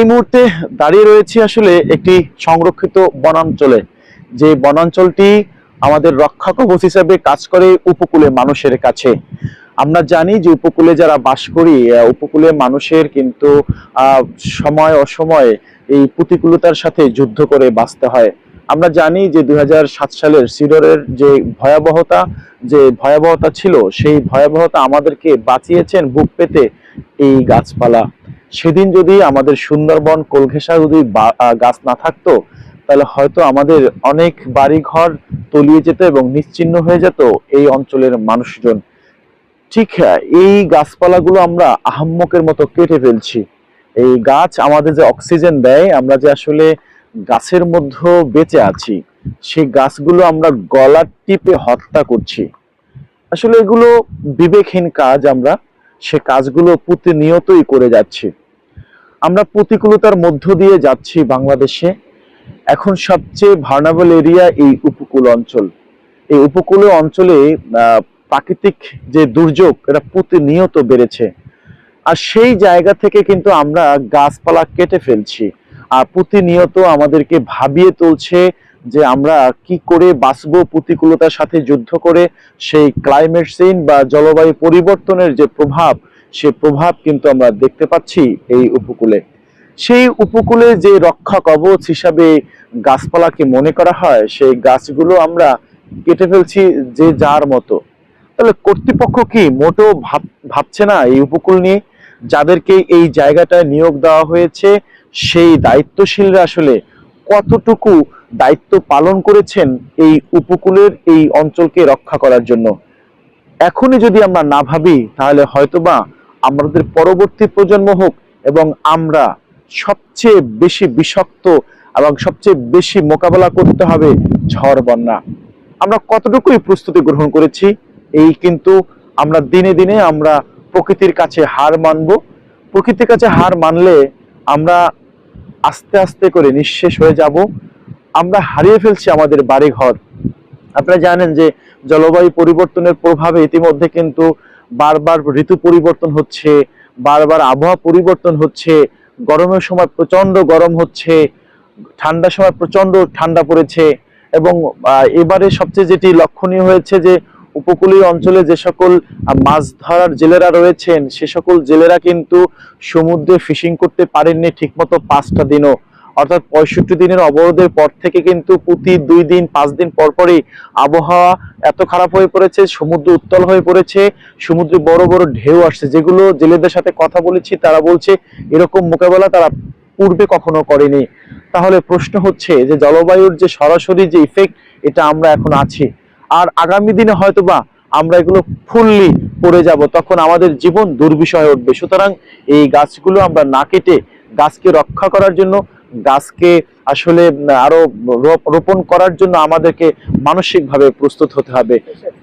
এই মুহূর্তে দাঁড়িয়ে রয়েছে আসলে একটি সংরক্ষিত বনাঞ্চলে। যে বনাঞ্চলটি আমাদের রক্ষা কবচ হিসাবে কাজ করে উপকূলে মানুষের কাছে। আমরা জানি যে উপকূলে যারা বাস করি উপকূলে মানুষের কিন্তু সময় অসময়ে এই প্রতিকূলতার সাথে যুদ্ধ করে বাঁচতে হয়। আমরা জানি যে দুই হাজার সাত সালের সিডরের যে ভয়াবহতা যে ভয়াবহতা ছিল, সেই ভয়াবহতা আমাদেরকে বাঁচিয়েছেন বুক পেতে এই গাছপালা। সেদিন যদি আমাদের সুন্দরবন কোলঘেঁষা যদি গাছ না থাকতো, তাহলে হয়তো আমাদের অনেক বাড়ি ঘর তলিয়ে যেত এবং নিশ্চিহ্ন হয়ে যেত এই অঞ্চলের মানুষজন। ঠিক এই গাছপালাগুলো আমরা আহাম্মকের মতো কেটে ফেলছি। এই গাছ আমাদের যে অক্সিজেন দেয়, আমরা যে আসলে গাছের মধ্যে বেঁচে আছি, সেই গাছগুলো আমরা গলা টিপে হত্যা করছি। আসলে এগুলো বিবেকহীন কাজ আমরা। সে কাজগুলো প্রতিনিয়তই করে যাচ্ছি। আমরা প্রতিকূলতার মধ্য দিয়ে যাচ্ছি বাংলাদেশে। এখন সবচেয়ে ভার্নাবল এরিয়া এই উপকূল অঞ্চল। এই উপকূলীয় অঞ্চলে প্রাকৃতিক যে দুর্যোগ, এটা প্রতিনিয়ত বেড়েছে। আর সেই জায়গা থেকে কিন্তু আমরা গাছপালা কেটে ফেলছি। আর প্রতিনিয়ত আমাদেরকে ভাবিয়ে তুলছে যে আমরা কি করে বাঁচবো প্রতিকূলতার সাথে যুদ্ধ করে সেই ক্লাইমেট চেঞ্জ বা জলবায়ু পরিবর্তনের যে প্রভাব, সে প্রভাব কিন্তু আমরা দেখতে পাচ্ছি এই উপকূলে। সেই উপকূলে যে রক্ষা কবচ হিসাবে গাছপালাকে মনে করা হয়, সেই গাছগুলো আমরা কেটে ফেলছি যে যার মতো। তাহলে কর্তৃপক্ষ কি মোটেও ভাব, ভাবছে না এই উপকূল নিয়ে? যাদেরকে এই জায়গাটায় নিয়োগ দেওয়া হয়েছে, সেই দায়িত্বশীলরা আসলে কতটুকু দায়িত্ব পালন করেছেন এই উপকূলের এই অঞ্চলকে রক্ষা করার জন্য। এখনই যদি আমরা না ভাবি, তাহলে হয়তোবা আমাদের পরবর্তী প্রজন্ম হোক এবং আমরা সবচেয়ে বেশি বিষাক্ত এবং সবচেয়ে বেশি মোকাবেলা করতে হবে ঝড়, বন্যা। আমরা কতটুকুই প্রস্তুতি গ্রহণ করেছি, এই কিন্তু আমরা দিনে দিনে আমরা প্রকৃতির কাছে হার মানব। প্রকৃতির কাছে হার মানলে আমরা আস্তে আস্তে করে নিঃশেষ হয়ে যাব। আমরা হারিয়ে ফেলছি আমাদের বাড়িঘর। আপনারা জানেন যে জলবায়ু পরিবর্তনের প্রভাবে ইতিমধ্যে কিন্তু বারবার ঋতু পরিবর্তন হচ্ছে, বারবার আবহাওয়া পরিবর্তন হচ্ছে, গরমের সময় প্রচণ্ড গরম হচ্ছে, ঠান্ডার সময় প্রচণ্ড ঠান্ডা পড়েছে এবং এবারে সবচেয়ে যেটি লক্ষণীয় হয়েছে যে উপকূলীয় অঞ্চলে যে সকল মাছ ধরার জেলেরা রয়েছেন, সে সকল জেলেরা কিন্তু সমুদ্রে ফিশিং করতে পারেননি ঠিকমতো পাঁচটা দিনও। অর্থাৎ পঁয়ষট্টি দিনের অবরোধের পর থেকে কিন্তু প্রতি দুই দিন, পাঁচ দিন পর পরই আবহাওয়া এত খারাপ হয়ে পড়েছে, সমুদ্র উত্তল হয়ে পড়েছে, সমুদ্রে বড় বড় ঢেউ আসছে। যেগুলো জেলেদের সাথে কথা বলেছি, তারা বলছে এরকম মোকাবেলা তারা পূর্বে কখনো করেনি। তাহলে প্রশ্ন হচ্ছে যে জলবায়ুর যে সরাসরি যে ইফেক্ট এটা আমরা এখন আছি। আর আগামী দিনে হয়তোবা আমরা এগুলো ফুললি পড়ে যাব, তখন আমাদের জীবন দুর্বিষয় উঠবে। সুতরাং এই গাছগুলো আমরা না কেটে গাছকে রক্ষা করার জন্য গাছকে আসলে আরও রোপ- রোপণ করার জন্য আমাদেরকে মানসিকভাবে প্রস্তুত হতে হবে।